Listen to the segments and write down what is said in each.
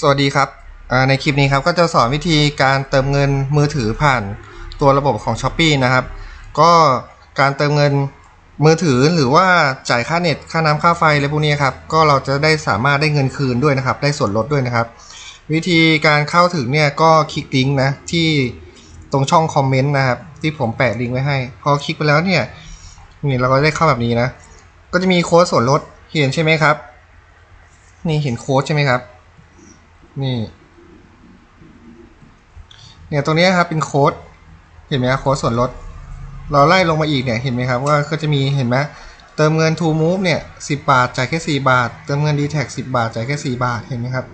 สวัสดีครับ ในคลิปนี้ครับก็จะสอนวิธีการเติมเงินมือถือผ่านตัวระบบของ s h อ p e e นะครับ ก็การเติมเงินมือถือหรือว่าจ่ายค่าเน็ตค่าน้ำค่าไฟอะไรพวกนี้ครับ ก็เราจะได้สามารถได้เงินคืนด้วยนะครับ ได้ส่วนลดด้วยนะครับ วิธีการเข้าถึงเนี่ยก็คลิกลิงก์นะที่ตรงช่องคอมเมนต์นะครับ ที่ผมแปะลิงก์ไว้ให้ พอคลิกไปแล้วเนี่ยนี่เราก็ได้เข้าแบบนี้นะ ก็จะมีโค้ดส่วนลดเห็นใช่ไหมครับ นี่เห็นโค้ดใช่ไหมครับ นี่ เนี่ยตรงนี้ครับเป็นโค้ด เห็นไหมครับโค้ดส่วนลด เราไล่ลงมาอีกเนี่ยเห็นไหมครับว่าก็จะมีเห็นไหมเติมเงิน To Move เนี่ย10บาท จ่ายแค่ 4 บาท เติมเงิน d t แท10บาท จ่ายแค่ 4 บาท เห็นไหมครับ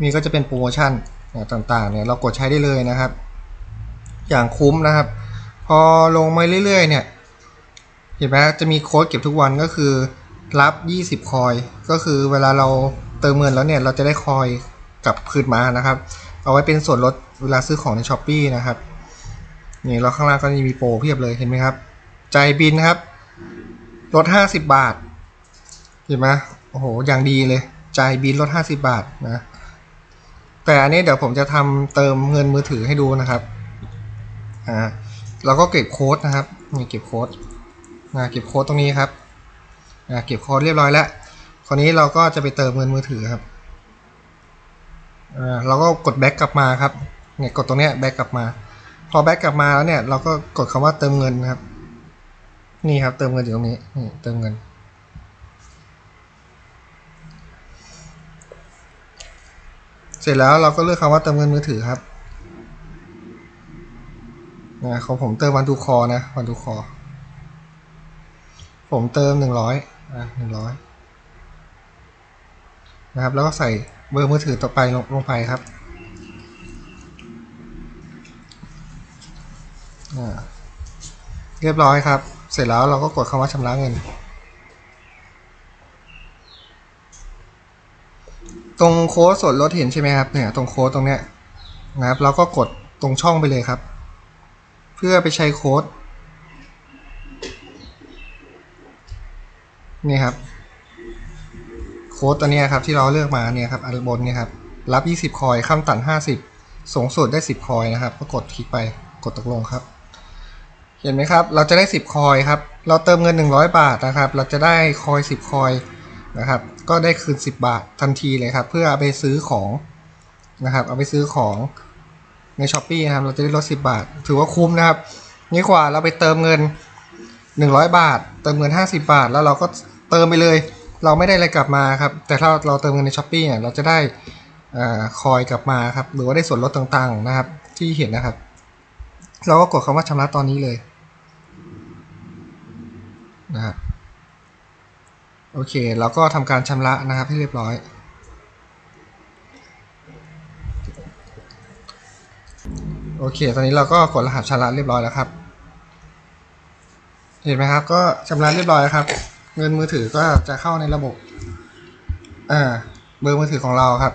มีก็จะเป็นโปรโมชั่นต่างๆ เนี่ยเรากดใช้ได้เลยนะครับ อย่างคุ้มนะครับ พอลงมาเรื่อยๆ เนี่ย เห็นไหมจะมีโค้ดเก็บทุกวันก็คือรับ 20 คอย ก็คือเวลาเราเติมเงินแล้วเนี่ย เราจะได้คอย กลับคืนมานะครับ เอาไว้เป็นส่วนลดเวลาซื้อของในช้อปปีนะครับนี่เราข้างล่างก็จะมีโปรเพียบเลยเห็นไหมครับจ่ายบินครับลด50บาทเห็นไหมโอ้โหอย่างดีเลยจ่ายบินลด50บาทนะแต่อันนี้เดี๋ยวผมจะทำเติมเงินมือถือให้ดูนะครับอ่าเราก็เก็บโค้ดนะครับนี่เก็บโค้ดนะเก็บโค้ดตรงนี้ครับนะเก็บโค้ดเรียบร้อยแล้ว คราวนี้เราก็จะไปเติมเงินมือถือครับ เราก็กดแบ็กกลับมาครับเนี่ยกดตรงเนี้ยแบ็กกลับมา พอแบ็กกลับมาแล้วเนี่ยเราก็กดคำว่าเติมเงินครับ นี่ครับเติมเงินอยู่ตรงนี้นี่เติมเงิน เสร็จแล้วเราก็เลือกคำว่าเติมเงินมือถือครับนะของผมเติมวันดูคอนะวันดูคอผมเติมหนึ่งร้อยอะหนึ่งร้อยนะครับ แล้วก็ใส่ เบอร์มือถือต่อไปลงลงไปครับเรียบร้อยครับ เสร็จแล้วเราก็กดคำว่าชำระเงิน ตรงโค้ดส่วนลดเห็นใช่ไหมครับเนี่ยตรงโค้ดตรงเนี้ยนะครับเราก็กดตรงช่องไปเลยครับ เพื่อไปใช้โค้ดนี่ครับ โค้ดตัวนี้ครับที่เราเลือกมาเนี่ยครับอันบนเนี่ยครับรับ 20 คอยขั้นต่ำ50 สูงสุดได้ 10 คอยนะครับก็กดคลิกไปกดตกลงครับ เห็นไหมครับ เราจะได้ 10 คอยครับ เราเติมเงิน 100 บาทนะครับ เราจะได้คอย 10 คอยนะครับ ก็ได้คืน 10 บาททันทีเลยครับ เพื่อเอาไปซื้อของนะครับ เอาไปซื้อของในช้อปปีนะครับ เราจะได้ลด 10 บาท ถือว่าคุ้มนะครับนี่กว่าเราไปเติมเงิน 100 บาท เติมเงิน 50 บาท แล้วเราก็เติมไปเลย เราไม่ได้อะไรกลับมาครับ แต่ถ้าเราเติมเงินในช้อปปี้เนี่ยเราจะได้อคอยกลับมาครับ หรือว่าได้ส่วนลดต่างๆนะครับ ที่เห็นนะครับ เราก็กดคำว่าชำระตอนนี้เลยนะครับโอเคแล้วก็ทำการชำระนะครับให้เรียบร้อย โอเค ตอนนี้เราก็กดรหัสชำระเรียบร้อยแล้วครับ เห็นไหมครับ ก็ชำระเรียบร้อยครับ เงินมือถือก็จะเข้าในระบบอ่าเบอร์มือถือของเราครับ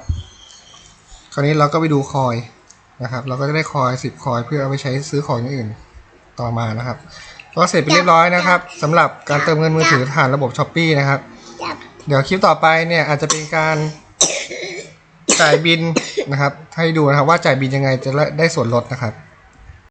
คราวนี้เราก็ไปดูคอยนะครับ เราก็จะได้คอยสิบคอยเพื่อเอาไปใช้ซื้อของอย่างอื่นต่อมานะครับก็เสร็จไปเรียบร้อยนะครับสำหรับการเติมเงินมือถือผ่านระบบช้อปปีนะครับ เดี๋ยวคลิปต่อไปเนี่ยอาจจะเป็นการจ่ายบินนะครับ ให้ดูนะครับว่าจ่ายบินยังไงจะได้ส่วนลดนะครับ